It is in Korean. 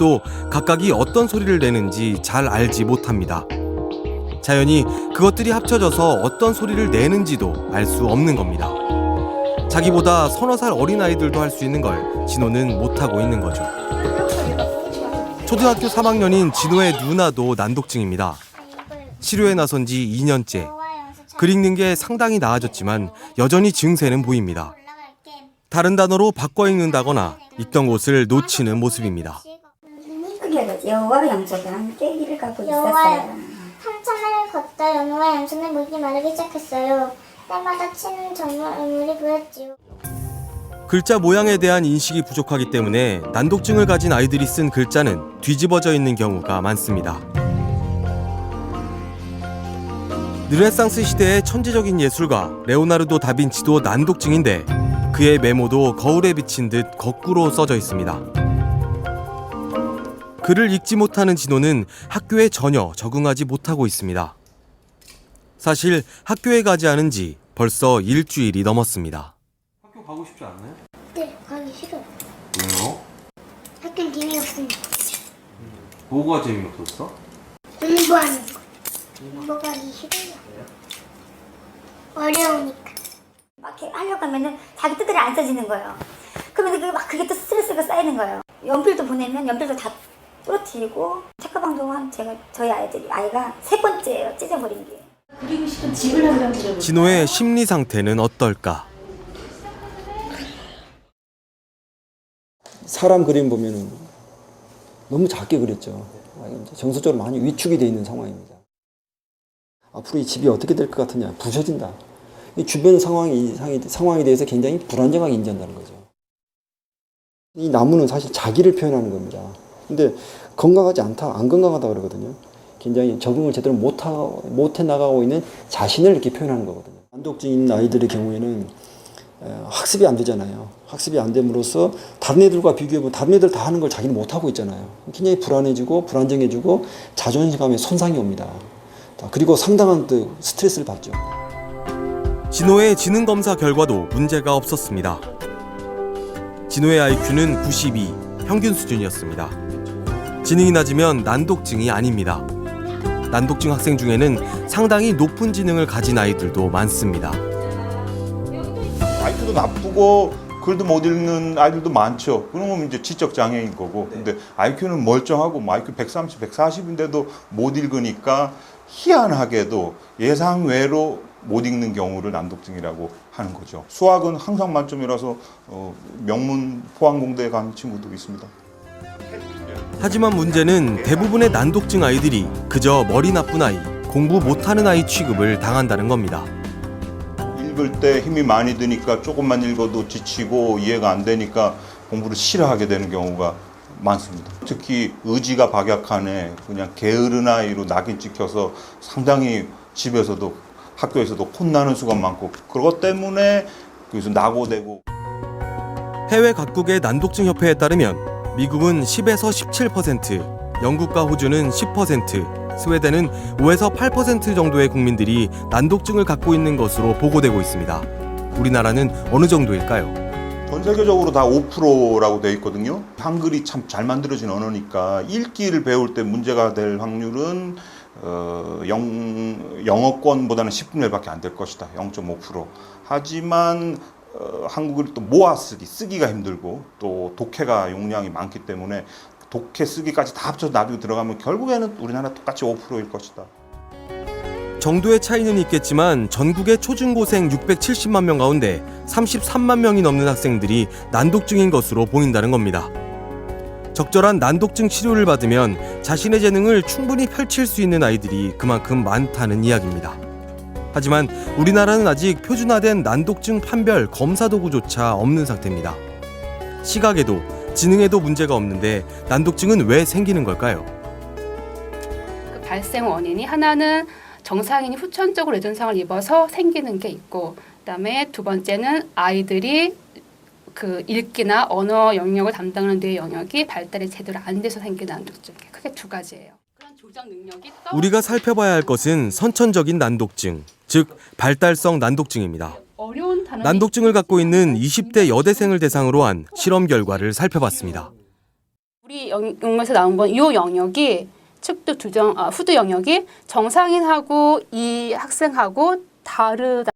아직도 각각이 어떤 소리를 내는지 잘 알지 못합니다. 자연히 그것들이 합쳐져서 어떤 소리를 내는지도 알 수 없는 겁니다. 자기보다 서너 살 어린 아이들도 할 수 있는 걸 진호는 못하고 있는 거죠. 초등학교 3학년인 진호의 누나도 난독증입니다. 치료에 나선 지 2년째. 글 읽는 게 상당히 나아졌지만 여전히 증세는 보입니다. 다른 단어로 바꿔 읽는다거나 읽던 곳을 놓치는 모습입니다. 여호와 함께 길을 가고 여호와 있었어요. 한참을 걷다 연우와 양손에 물이 마르기 시작했어요. 때마다 치는 정말 얼물이 보였지요. 글자 모양에 대한 인식이 부족하기 때문에 난독증을 가진 아이들이 쓴 글자는 뒤집어져 있는 경우가 많습니다. 르네상스 시대의 천재적인 예술가 레오나르도 다빈치도 난독증인데 그의 메모도 거울에 비친 듯 거꾸로 써져 있습니다. 글을 읽지 못하는 진호는 학교에 전혀 적응하지 못하고 있습니다. 사실 학교에 가지 않은 지 벌써 일주일이 넘었습니다. 학교 가고 싶지 않나요? 네, 가기 싫어요. 왜요? 학교는 재미없으니까. 뭐가 재미없었어? 공부하는 거. 공부 가기 싫어요. 어려우니까. 막 이렇게 하려고 하면은 자기 뜻대로 안 써지는 거예요. 그러면 그게 막 그게 또 스트레스가 쌓이는 거예요. 연필도 보내면 연필도 다 부러뜨리고 책가방도 한 제가 저희 아이들이 아이가 세 번째예요 찢어버린 게. 진호의 심리 상태는 어떨까? 사람 그림 보면은 너무 작게 그렸죠. 정서적으로 많이 위축이 돼 있는 상황입니다. 앞으로 이 집이 어떻게 될 것 같으냐? 부서진다. 이 주변 상황이 상황에- 상황에 대해서 굉장히 불안정하게 인지한다는 거죠. 이 나무는 사실 자기를 표현하는 겁니다. 근데 건강하지 않다, 안 건강하다 그러거든요. 굉장히 적응을 제대로 못 하, 못해 나가고 있는 자신을 이렇게 표현하는 거거든요. 있는 아이들의 경우에는 에, 학습이 안 되잖아요. 학습이 안 됨으로써 다른 애들과 비교해보면 다른 애들 다 하는 걸 자기는 못하고 있잖아요. 굉장히 불안해지고 불안정해지고 자존감에 손상이 옵니다. 자, 그리고 상당한 또 스트레스를 받죠. 진호의 지능 검사 결과도 문제가 없었습니다. 진호의 IQ는 92, 평균 수준이었습니다. 지능이 낮으면 난독증이 아닙니다. 난독증 학생 중에는 상당히 높은 지능을 가진 아이들도 많습니다. 아이큐도 나쁘고 글도 못 읽는 아이들도 많죠. 그러면 이제 지적 장애인 거고. 근데 IQ는 멀쩡하고 뭐 IQ 130, 140인데도 못 읽으니까 희한하게도 예상 외로 못 읽는 경우를 난독증이라고 하는 거죠. 수학은 항상 만점이라서 어, 명문 포항공대에 간 친구도 있습니다. 하지만 문제는 대부분의 난독증 아이들이 그저 머리 나쁜 아이, 공부 못하는 아이 취급을 당한다는 겁니다. 읽을 때 힘이 많이 드니까 조금만 읽어도 지치고 이해가 안 되니까 공부를 싫어하게 되는 경우가 많습니다. 특히 의지가 박약한 애, 그냥 게으른 아이로 낙인 찍혀서 상당히 집에서도 학교에서도 혼나는 수가 많고 그것 때문에 그래서 낙오되고 해외 각국의 난독증 협회에 따르면 미국은 10에서 17%, 영국과 호주는 10%, 스웨덴은 5에서 8% 정도의 국민들이 난독증을 갖고 있는 것으로 보고되고 있습니다. 우리나라는 어느 정도일까요? 전 세계적으로 다 5%라고 돼 있거든요. 한글이 참 잘 만들어진 언어니까 읽기를 배울 때 문제가 될 확률은 어, 영, 영어권보다는 10분의 1밖에 안 될 것이다. 0.5%. 하지만 어, 한국을 또 모아 쓰기, 쓰기가 힘들고 또 독해가 용량이 많기 때문에 독해 쓰기까지 다 합쳐서 나중에 들어가면 결국에는 우리나라 똑같이 5%일 것이다. 정도의 차이는 있겠지만 전국의 초중고생 670만 명 가운데 33만 명이 넘는 학생들이 난독증인 것으로 보인다는 겁니다. 적절한 난독증 치료를 받으면 자신의 재능을 충분히 펼칠 수 있는 아이들이 그만큼 많다는 이야기입니다. 하지만 우리나라는 아직 표준화된 난독증 판별 검사 도구조차 없는 상태입니다. 시각에도 지능에도 문제가 없는데 난독증은 왜 생기는 걸까요? 그 발생 원인이 하나는 정상인이 후천적으로 뇌전상을 입어서 생기는 게 있고 그다음에 두 번째는 아이들이 그 읽기나 언어 영역을 담당하는 뇌 영역이 발달이 제대로 안 돼서 생기는 난독증 크게 두 가지예요. 우리가 살펴봐야 할 것은 선천적인 난독증, 즉 발달성 난독증입니다. 난독증을 갖고 있는 20대 여대생을 대상으로 한 실험 결과를 살펴봤습니다. 우리 영- 영역에서 나온 건 이 영역이 측두 두정 아, 후두 영역이 정상인하고 이 학생하고 다르다.